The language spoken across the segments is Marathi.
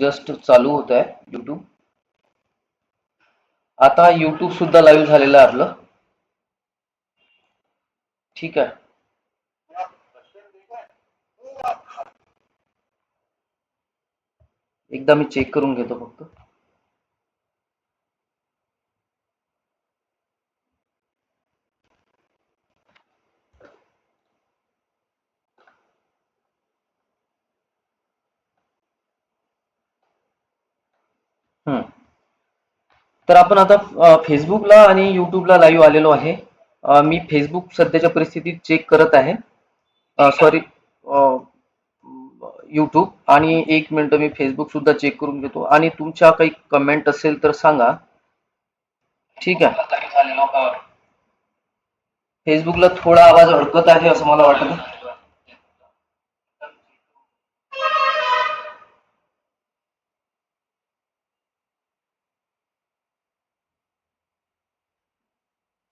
जस्ट चालू होत आहे युट्यूब आता युट्यूब सुद्धा लाईव्ह झालेलं आहे आपलं. ठीक आहे. एकदा मी चेक करून घेतो फक्त. तर आपण आता फेसबुकला आणि युट्यूबला लाईव्ह आलेलो आहे. मी फेसबुक सध्याच्या परिस्थितीत चेक करत आहे. सॉरी युट्यूब आणि एक मिनिट मी फेसबुक सुद्धा चेक करून घेतो. आणि तुमच्या काही कमेंट असेल तर सांगा. ठीक आहे. फेसबुकला थोडा आवाज अडकत आहे असं मला वाटतं.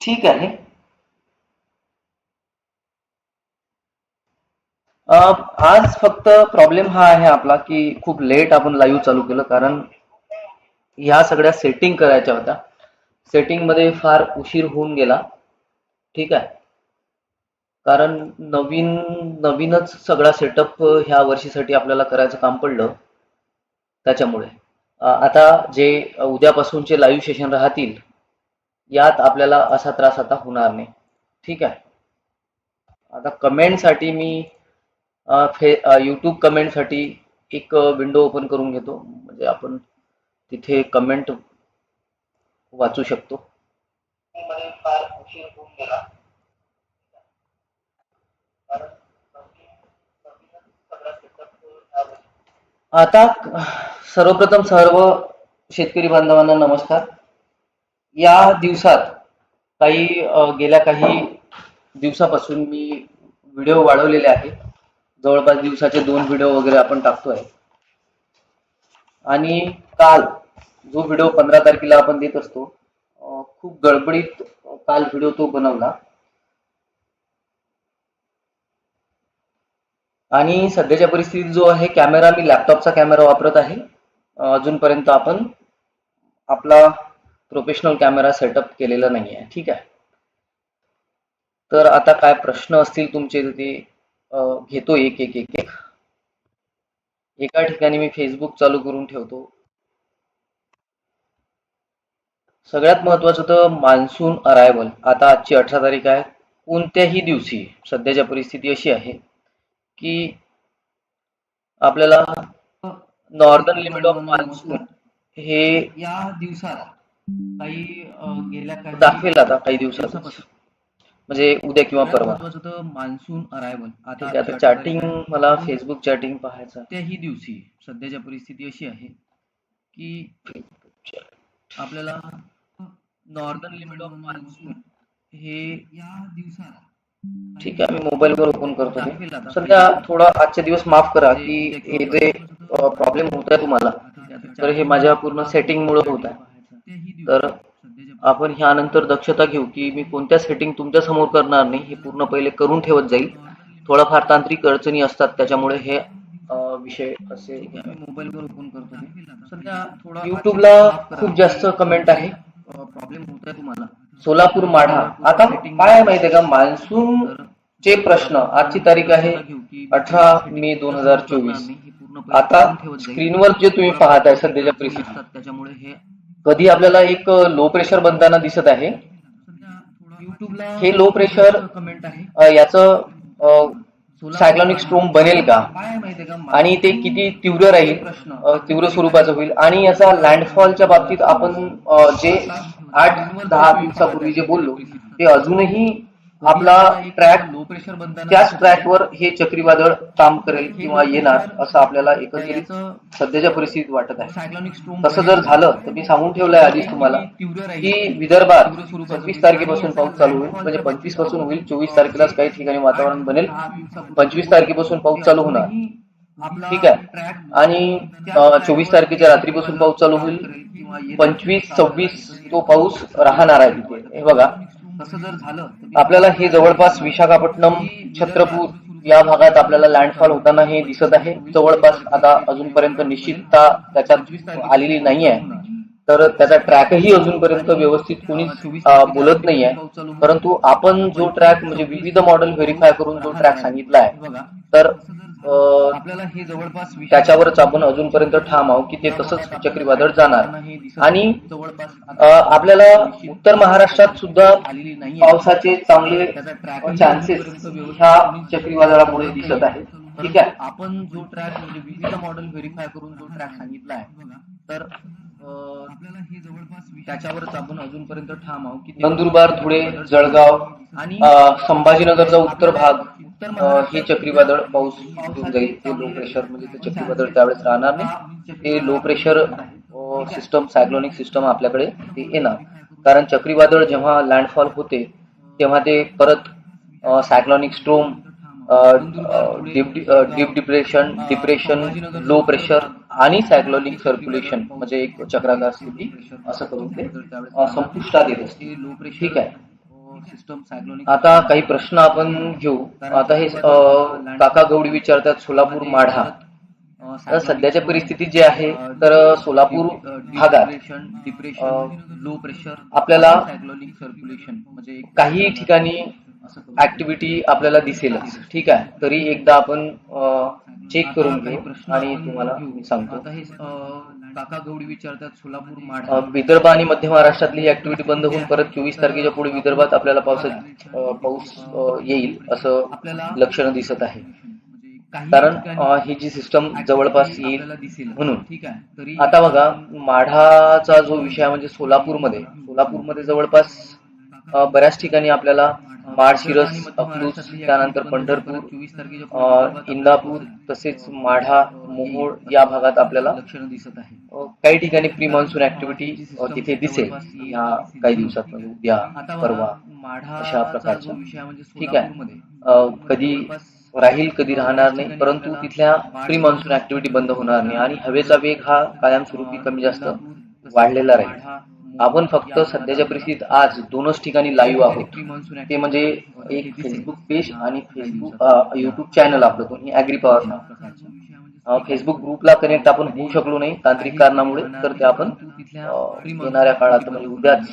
ठीक आहे. आज फक्त प्रॉब्लेम हा आहे आपला की खूप लेट आपण लाईव्ह चालू केलं कारण ह्या सगळ्या सेटिंग करायच्या होत्या. सेटिंगमध्ये फार उशीर होऊन गेला. ठीक आहे. कारण नवीन नवीनच सगळा सेटअप ह्या वर्षीसाठी आपल्याला करायचं काम पडलं त्याच्यामुळे. आता जे उद्यापासूनचे लाईव्ह सेशन राहतील यात आपल्याला असा त्रास आता होणार नाही. ठीक आहे? आता कमेंटसाठी मी फे यूट्यूब कमेंटसाठी एक विंडो ओपन करून घेतो. म्हणजे आपण तिथे कमेंट वाचू शकतो. आता सर्वप्रथम सर्व शेतकरी बांधवांना नमस्कार. या दिवसात काही गेल्या काही दिवसापासून मी व्हिडिओ वाढवलेले आहे जवळपास दिवसाचे दोन व्हिडिओ वगैरे आपण टाकतोय. आणि काल जो व्हिडिओ पंधरा तारखेला आपण देत असतो खूप गडबडीत काल व्हिडिओ तो बनवला. आणि सध्याच्या परिस्थितीत जो आहे कॅमेरा मी लॅपटॉपचा कॅमेरा वापरत आहे. अजूनपर्यंत आपण आपला प्रोफेशनल कॅमेरा सेटअप केलेला नाही आहे ठीक आहे? तर आता काय प्रश्न असतील तुमचे ते घेतो एक एक एक एक. एका ठिकाणी मी फेसबुक चालू करून ठेवतो. सगळ्यात महत्वाचं तर मान्सून अरायवल आता आजची अठरा तारीख आहे. कोणत्याही दिवशी सध्याच्या परिस्थिती अशी आहे की आपल्याला नॉर्दर्न लिमिट ऑफ मान्सून हे या दिवसात काही गेल्या काही दाखवेल आता काही दिवसात म्हणजे उद्या किंवा परवा. मान्सून अरायवल ठीक आहे आता चॅटिंग मला फेसबुक चॅटिंग पाहायचं त्याही दिवशी सध्याच्या परिस्थिती अशी आहे की आपल्याला नॉर्दर्न लिमिट ऑफ मान्सून हे या दिवसात ठीक आहे मी मोबाईल वर ओपन करतो. सध्या थोडा आजचे दिवस माफ करा की हे जे प्रॉब्लेम होत आहे तुम्हाला. तर हे माझ्या पूर्ण सेटिंग मुळे होत आहे. तर आपण ह्यानंतर दक्षता घेऊ की मी कोणत्या सेटिंग तुमच्यासमोर करणार नाही हे पूर्ण पहिले करून ठेवत जाईल. थोडाफार तांत्रिक अडचणी असतात त्याच्यामुळे हे विषय असे मोबाईल वर ओपन करतो. सध्या थोडा युट्यूबला खूप जास्त कमेंट आहे. प्रॉब्लेम होत आहे तुम्हाला. सोलापूर माढा. आता काय आहे माहितीये का? मान्सून चे प्रश्न. आजची तारीख आहे अठरा मे दोन हजार चोवीस. आता स्क्रीनवर जे तुम्ही पाहताय सध्याच्या परिस्थितीत. त्याच्यामुळे हे कधी आपल्याला एक लो प्रेशर बनताना दिसत आहे. हे लो प्रेशर कमेंट आहे. याचं सायक्लॉनिक स्ट्रोम बनेल का? आणि ते किती तीव्र राहील? तीव्र स्वरूपाचं होईल. आणि याचा लँडफॉलच्या बाबतीत आपण जे आठ दहा दिवसापूर्वी जे बोललो ते अजूनही आपला ट्रॅक लो प्रेशर त्याच ट्रॅकवर हे चक्रीवादळ काम करेल किंवा येणार असं आपल्याला एकंदरीत सध्याच्या परिस्थितीत वाटत आहे. तसं जर झालं तर मी सांगून ठेवलंय आधीच तुम्हाला की विदर्भात पंचवीस तारखेपासून पाऊस चालू होईल म्हणजे पंचवीसपासून होईल चोवीस तारखेलाच काही ठिकाणी वातावरण बनेल. पंचवीस तारखेपासून पाऊस चालू होणार. ठीक आहे. आणि चोवीस तारखेच्या रात्रीपासून पाऊस चालू होईल. पंचवीस सव्वीस तो पाऊस राहणार आहे तिथे. हे बघा. आपल्याला हे जवळपास विशाखापट्टणम छत्रपूर या भागात आपल्याला लँडफॉल होताना हे दिसत आहे. जवळपास आता अजूनपर्यंत निश्चितता त्याच्यात आलेली नाही आहे तर त्याचा ट्रॅकही अजूनपर्यंत व्यवस्थित कोणीच बोलत नाही आहे परंतु आपण जो ट्रॅक म्हणजे विविध मॉडेल व्हेरीफाय करून जो ट्रॅक सांगितला आहे तर आपल्याला हे जवळपास त्याच्यावरच आपण अजूनपर्यंत ठाम आहोत की ते तसंच चक्रीवादळ जाणार. आणि आपल्याला उत्तर महाराष्ट्रात सुद्धा पावसाचे चांगले चान्सेस ह्या चक्रीवादळामुळे दिसत आहे. ठीक आहे. आपण जो ट्रॅक म्हणजे विविध मॉडेल व्हेरीफाय करून जो ट्रॅक सांगितला आहे तर आपल्याला हे जवळपास विषय- त्याच्यावरच आपण अजूनपर्यंत ठाम आहोत की नंदुरबार धुळे जळगाव आणि संभाजीनगरचा उत्तर भाग हे चक्रीवादळ पाऊस घेऊन जाईल. ते लो प्रेशर म्हणजे ते चक्रीवादळ त्यावेळेस राहणार नाही. ते low pressure system cyclonic system आपल्याकडे ते येणार. कारण चक्रीवादळ जेव्हा लँडफॉल होते तेव्हा ते परत cyclonic storm deep depression depression low pressure आणि सायक्लॉनिक सर्क्युलेशन म्हणजे एक चक्राकार स्थिती असं करून ते संपुष्टात येत असते. लो प्रेशर ठीक आहे. सिस्टम आता काही प्रश्न आपण घेऊ. आता हे काका गौडी विचारतात सोलापूर माढा. तर सध्याच्या परिस्थितीत जे आहे तर सोलापूर भागात डिप्रेशन लो प्रेशर आपल्याला सायक्लोनिक सर्क्युलेशन म्हणजे एक काही ठिकाणी ऍक्टिव्हिटी आपल्याला दिसेलच. ठीक आहे? तरी एकदा आपण चेक करून घेऊ आणि तुम्हाला सांगतो. काका गौडी विचारतात सोलापूर माढा. विदर्भ आणि मध्य महाराष्ट्रातली ही ऍक्टिव्हिटी बंद होऊन परत चोवीस तारखेच्या पुढे विदर्भात आपल्याला पावसात अं, पाऊस अं, येईल असं आपल्याला लक्षणं दिसत आहे. म्हणजे कारण ही जी सिस्टम जवळपास येईल म्हणून. ठीक आहे? तरी आता बघा माढाचा जो विषय म्हणजे सोलापूरमध्ये सोलापूरमध्ये जवळपास बऱ्याच ठिकाणी आपल्याला माळशिरस अकलूज त्यानंतर पंढरपूर इंदापूर तसेच माढा मोहोळ या भागात आपल्याला लक्षणं दिसत आहे. काही ठिकाणी प्री मान्सून ऍक्टिव्हिटी तिथे दिसेल. ह्या काही दिवसात म्हणजे उद्या परवा माढा अशा प्रकारच्या म्हणजे ठीक आहे. सोलापूरमध्ये अ, कधी राहील कधी राहणार नाही परंतु तिथल्या प्री मान्सून ऍक्टिव्हिटी बंद होणार नाही. आणि हवेचा वेग हा कायमस्वरूपी कमी जास्त वाढलेला राहील. आपण फक्त सध्याच्या परिस्थितीत आज दोनच ठिकाणी लाईव्ह आहोत. ते म्हणजे एक फेसबुक पेज आणि फेसबुक युट्यूब चॅनल आपलं दोन्ही अॅग्री पॉवर फेसबुक ग्रुपला कनेक्ट आपण होऊ शकलो नाही तांत्रिक कारणामुळे तर ते आपण येणाऱ्या काळात म्हणजे उद्याच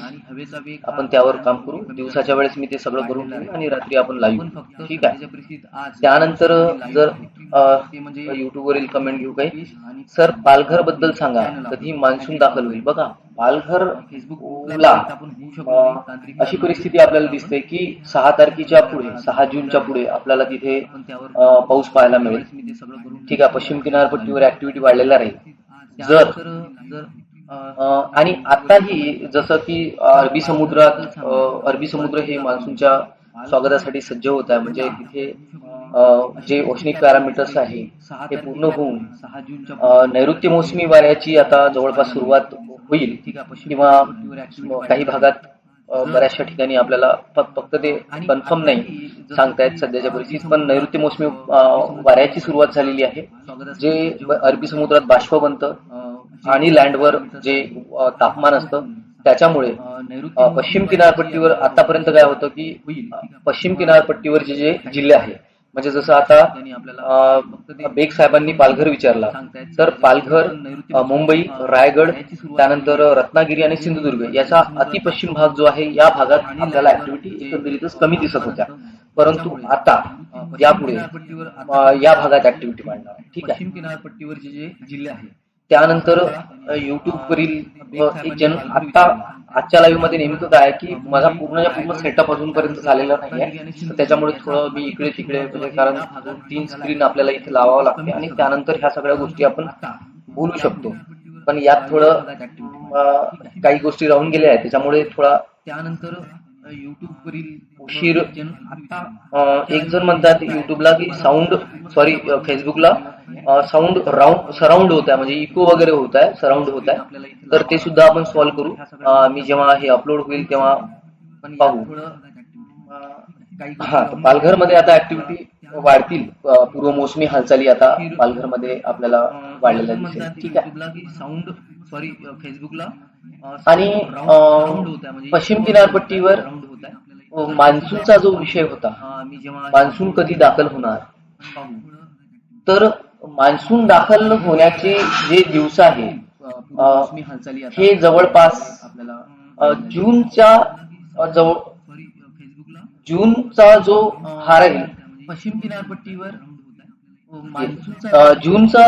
आपण त्यावर काम करू. दिवसाच्या वेळेस मी ते सगळं करून ठेवू आणि रात्री आपण लाईव्ह ठीक आहे? त्यानंतर जर म्हणजे वरील कमेंट घेऊ काही सर पालघरबद्दल सांगा कधी मान्सून दाखल होईल. बघा पालघर फेसबुकला अशी परिस्थिती आपल्याला दिसते की सहा तारखेच्या पुढे सहा जूनच्या पुढे आपल्याला तिथे पाऊस पाहायला मिळेल. ठीक आहे पश्चिम किनारपट्टीवर ऍक्टिव्हिटी वाढलेला राहील. जर आणि आताही जसं की अरबी समुद्रात अरबी समुद्र हे मान्सूनच्या स्वागतासाठी सज्ज होत आहे. म्हणजे तिथे जे ओशनिक पॅरामीटर्स आहे ते पूर्ण होऊन नैऋत्य मोसमी वाऱ्याची आता जवळपास सुरुवात होईल किंवा काही भागात बऱ्याचशा ठिकाणी आपल्याला फक्त ते कन्फर्म नाही सांगतायत सध्याच्या परिस्थितीत. पण नैऋत्य मोसमी वाऱ्याची सुरुवात झालेली आहे. जे अरबी समुद्रात बाष्प बनतं आणि लँडवर जे तापमान असतं त्याच्यामुळे पश्चिम किनारपट्टीवर आतापर्यंत काय होतं की पश्चिम किनारपट्टीवरचे जे जिल्हे आहे म्हणजे जसं आता अ, बेग साहेबांनी पालघर विचारला. तर पालघर मुंबई रायगड त्यानंतर रत्नागिरी आणि सिंधुदुर्ग याचा अतिपश्चिम भाग जो आहे या भागात आपल्याला ऍक्टिव्हिटी एकंदरीतच कमी दिसत होत्या. परंतु आता यापुढे या भागात ऍक्टिव्हिटी वाढणार आहे. ठीक आहे. पश्चिम किनारपट्टीवरचे जे जिल्हे आहेत त्यानंतर युट्यूबवरील एक जन आता आजच्या लाईव्हमध्ये नेहमीच काय आहे की माझा पूर्ण पूर्ण सेटअप अजूनपर्यंत झालेला नाही आहे त्याच्यामुळे थोडं मी इकडे तिकडे म्हणजे कारण तीन स्क्रीन आपल्याला इथे लावावं लागते आणि त्यानंतर ह्या सगळ्या गोष्टी आपण बोलू शकतो. पण यात थोडं काही गोष्टी राहून गेल्या आहेत. त्याच्यामुळे थोडा त्यानंतर युट्यूब वरील उशीर जन आता अ, एक जण म्हणतात युट्यूबला की साऊंड सॉरी फेसबुकला साऊंड राऊंड सराउंड होत आहे म्हणजे इको वगैरे होत आहे सराउंड होत आहे तर ते सुद्धा आपण सॉल्व्ह करू. मी जेव्हा हे अपलोड होईल तेव्हा पण पाहू. हा पालघरमध्ये आता ऍक्टिव्हिटी वाढतील. पूर्व मोसमी हालचाली आता पालघरमध्ये आपल्याला वाढलेल्या दिसेल ठीक आहे. साऊंड सॉरी फेसबुकला आणि म्हणजे पश्चिम किनारपट्टीवर मान्सूनचा जो विषय होता मान्सून कधी दाखल होणार? तर मान्सून दाखल होण्याचे जे दिवस आहे हे जवळपास जूनच्या जवळ फेसबुकला. जूनचा जो हार आहे पश्चिम किनारपट्टीवर जूनचा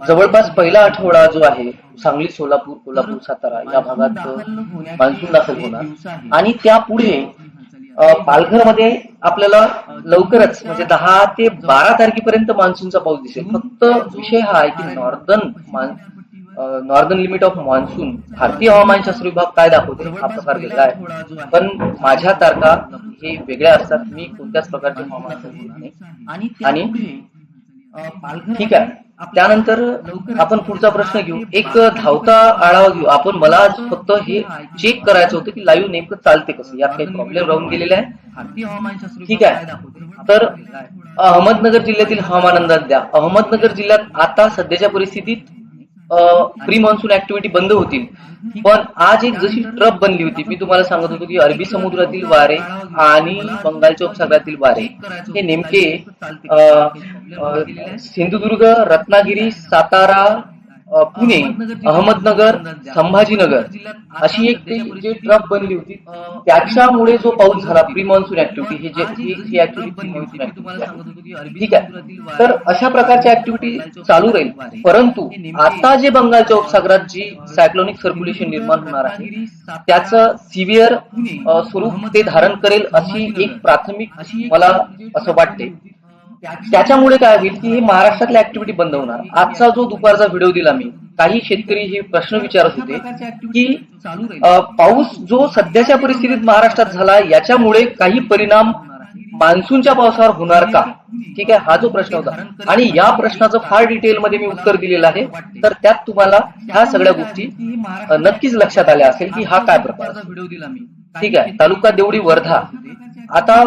जवळपास पहिला आठवडा जो आहे सांगली सोलापूर कोल्हापूर सातारा या भागात मान्सून दाखल होणार. आणि त्यापुढे अ, पालघरमध्ये आपल्याला लवकरच म्हणजे दहा ते बारा तारखेपर्यंत मान्सूनचा पाऊस दिसेल. फक्त विषय हा आहे की northern northern limit of monsoon भारतीय हवामानशास्त्र विभाग काय दाखवते हा प्रकार वेगळा आहे. पण माझ्या तारखा हे वेगळ्या असतात. मी कोणत्याच प्रकारचे हवामान आणि ठीक आहे. त्यानंतर आपण पुढचा प्रश्न घेऊ. एक धावता आढावा घेऊ. आपण मला आज फक्त हे चेक करायचं होतं की लाईव्ह नेमकं चालते कसं? यात काही प्रॉब्लेम राहून गेलेले आहे ठीक आहे. तर अहमदनगर जिल्ह्यातील हवामान अंदाज द्या. अहमदनगर जिल्ह्यात आता सध्याच्या परिस्थितीत प्री मान्सून ऍक्टिव्हिटी बंद होतील. पण आज एक जशी ट्रप बनली होती मी तुम्हाला सांगत होतो की अरबी समुद्रातील वारे आणि बंगालच्या उपसागरातील वारे हे नेमके अ, सिंधुदुर्ग रत्नागिरी सातारा पुणे अहमदनगर संभाजीनगर अशी एक ती जी बनली होती त्याच्यामुळे जो पाऊस झाला प्री मान्सून ऍक्टिव्हिटी ही जे ऍक्टिव्हिटी. ठीक आहे. तर अशा प्रकारच्या ऍक्टिव्हिटी चालू राहील. परंतु आता जे बंगालच्या उपसागरात जी सायक्लोनिक सर्क्युलेशन निर्माण होणार आहे त्याचं सिव्हिअर स्वरूप ते धारण करेल अशी एक प्राथमिक मला असं वाटते त्याच्यामुळे काय होईल की हे महाराष्ट्रातल्या ऍक्टिव्हिटी बंद होणार. आजचा जो दुपारचा व्हिडिओ दिला मी काही शेतकरी हे प्रश्न विचारत होते की पाऊस जो सध्याच्या परिस्थितीत महाराष्ट्रात झाला याच्यामुळे काही परिणाम मान्सूनच्या पावसावर होणार का? ठीक आहे हा जो प्रश्न होता. आणि या प्रश्नाचं फार डिटेल मध्ये मी उत्तर दिलेलं आहे. तर त्यात तुम्हाला ह्या सगळ्या गोष्टी नक्कीच लक्षात आल्या असेल की हा काय प्रकार ठीक आहे तालुका देवडी वर्धा. आता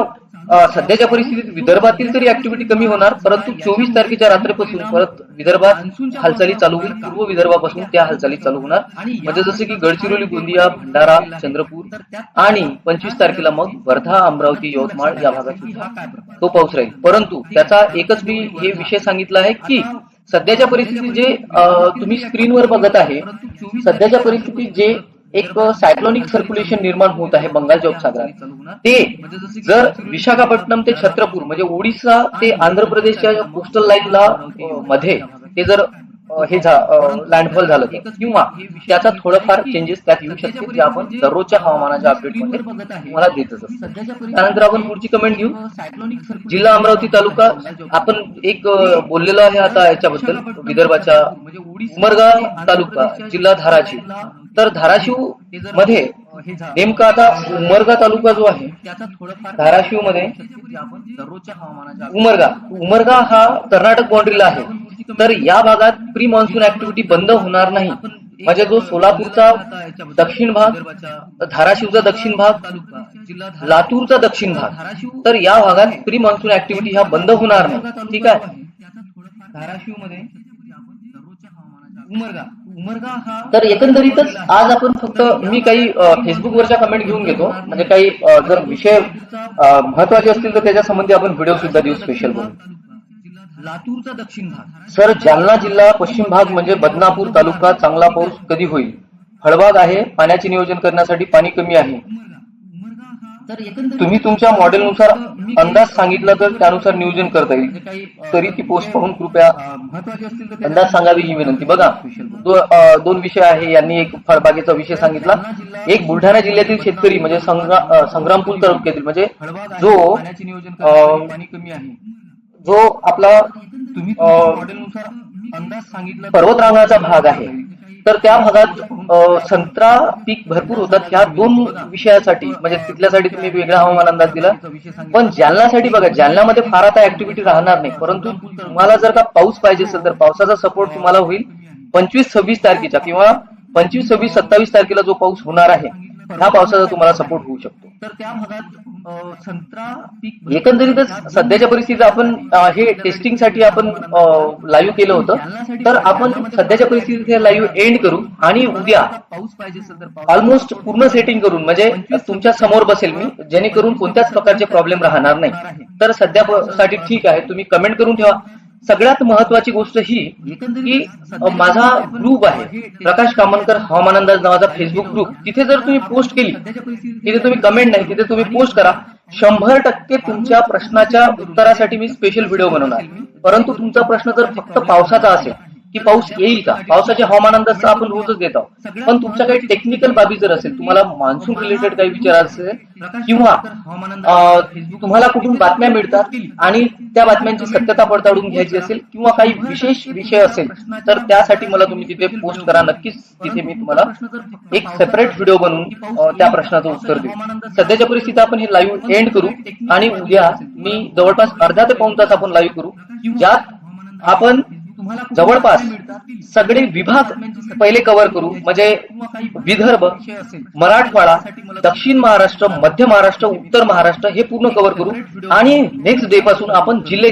सध्याच्या परिस्थितीत विदर्भातील तरी ऍक्टिव्हिटी कमी होणार परंतु चोवीस तारखेच्या रात्रीपासून परत विदर्भात हालचाली चालू होईल. पूर्व विदर्भापासून त्या हालचाली चालू होणार. म्हणजे जसं की गडचिरोली गोंदिया भंडारा चंद्रपूर आणि पंचवीस तारखेला मग वर्धा अमरावती यवतमाळ या भागात तो पाऊस राहील. परंतु त्याचा एकच मी हे विषय सांगितला आहे की सध्याच्या परिस्थितीत जे तुम्ही स्क्रीनवर बघत आहे सध्याच्या परिस्थितीत जे एक सायक्लोनिक सर्क्युलेशन निर्माण होत आहे बंगालच्या उपसागरात ते जर विशाखापट्टणम ते छत्रपूर म्हणजे ओडिसा ते आंध्र प्रदेशच्या कोस्टल लाईनला मध्ये ते जर हे लँडफॉल झालं तर. किंवा त्याचा थोडंफार चेंजेस त्यात येऊ शकते जे आपण दररोजच्या हवामानाच्या अपडेटमध्ये तुम्हाला देतच असतो. त्यानंतर आपण पुढची कमेंट घेऊ. जिल्हा अमरावती तालुका आपण एक बोललेलो आहे आता याच्याबद्दल विदर्भाच्या उमरगा तालुका जिल्हा धाराशिव. तर धाराशिवमध्ये नेमका आता उमरगा तालुका जो आहे धाराशिवमध्ये उमरगा उमरगा हा कर्नाटक बाउंड्रीला आहे. तर या भागात प्री मान्सून ऍक्टिव्हिटी बंद होणार नाही. म्हणजे जो सोलापूरचा दक्षिण भाग धाराशिवचा दक्षिण भाग लातूरचा दक्षिण भाग तर या भागात प्री मान्सून ऍक्टिव्हिटी ह्या बंद होणार नाही. ठीक आहे? धाराशिवमध्ये उमरगा तर एकंदरीतच आज आपण फक्त मी काही फेसबुकवरच्या कमेंट घेऊन घेतो. म्हणजे काही जर विषय महत्त्वाचे असतील तर त्याच्या संबंधी आपण व्हिडिओ सुद्धा देऊ स्पेशल लातूरचा दक्षिण भाग. सर जालना जिल्हा पश्चिम भाग म्हणजे बदनापूर तालुका चांगला पाऊस कधी होईल? फळबाग आहे पाण्याचे नियोजन करण्यासाठी पाणी कमी आहे. तुम्ही तुमच्या मॉडेलनुसार अंदाज सांगितला तर त्यानुसार नियोजन करता येईल. तरी ती पोस्ट पाहून कृपया अंदाज सांगावी ही विनंती. बघा दोन विषय आहे यांनी एक फळबागेचा विषय सांगितला. एक बुलढाणा जिल्ह्यातील शेतकरी म्हणजे संग्रामपूर तालुक्यातील म्हणजे जो जो आपला पर्वतरांगाचा भाग आहे. तर त्या भागात संत्रा पीक भरपूर होतात. ह्या दोन विषयासाठी म्हणजे तिथल्यासाठी तुम्ही वेगळा हवामान अंदाज दिला. पण जालन्यासाठी बघा जालन्यामध्ये फार आता ऍक्टिव्हिटी राहणार नाही. परंतु तुम्हाला जर का पाऊस पाहिजे असेल तर पावसाचा सपोर्ट तुम्हाला होईल. पंचवीस सव्वीस तारखेचा किंवा पंचवीस सव्वीस सत्तावीस तारखेला जो पाऊस होणार आहे ह्या पावसाचा तुम्हाला सपोर्ट होऊ शकतो. तर त्या भागात संत्रा पीक एकंदरीतच सध्याच्या परिस्थितीत आपण हे टेस्टिंगसाठी आपण लाईव्ह केलं होतं. तर आपण सध्याच्या परिस्थितीत हे लाईव्ह एंड करू आणि उद्या पाऊस पाहिजे ऑलमोस्ट पूर्ण सेटिंग करून म्हणजे तुमच्यासमोर बसेल मी जेणेकरून कोणत्याच प्रकारचे प्रॉब्लेम राहणार नाही. तर सध्या साठी ठीक आहे. तुम्ही कमेंट करून ठेवा. सगळ्यात महत्वाची गोष्ट ही की माझा ग्रुप आहे प्रकाश कामनकर हवामान अंदाज नावाचा फेसबुक ग्रुप तिथे जर तुम्ही पोस्ट केली तिथे तुम्ही कमेंट नाही तिथे तुम्ही पोस्ट करा शंभर टक्के तुमच्या प्रश्नाच्या उत्तरासाठी मी स्पेशल व्हिडिओ बनवणार. परंतु तुमचा प्रश्न जर फक्त पावसाचा असेल की पाऊस येईल का? पावसाचे हवामान अंदाज तर आपण रोजच देत आहोत. पण तुमच्या काही टेक्निकल बाबी जर असेल तुम्हाला मान्सून रिलेटेड काही विचारायचं असेल किंवा तुम्हाला कुठून बातम्या मिळतात आणि त्या बातम्यांची सत्यता पडताळून घ्यायची असेल किंवा काही विशेष विषय असेल तर त्यासाठी मला तुम्ही तिथे पोस्ट करा. नक्कीच तिथे मी तुम्हाला एक सेपरेट व्हिडिओ बनवून त्या प्रश्नाचं उत्तर देऊ सध्याच्या परिस्थितीत आपण हे लाईव्ह एंड करू आणि उद्या मी जवळपास अर्धा ते पाऊन तास आपण लाईव्ह करू. ज्यात आपण जवळपास सगळे विभाग पहिले कव्हर करू म्हणजे विदर्भ मराठवाडा दक्षिण महाराष्ट्र मध्य महाराष्ट्र उत्तर महाराष्ट्र हे पूर्ण कव्हर करू आणि नेक्स्ट डे पासून आपण जिल्हे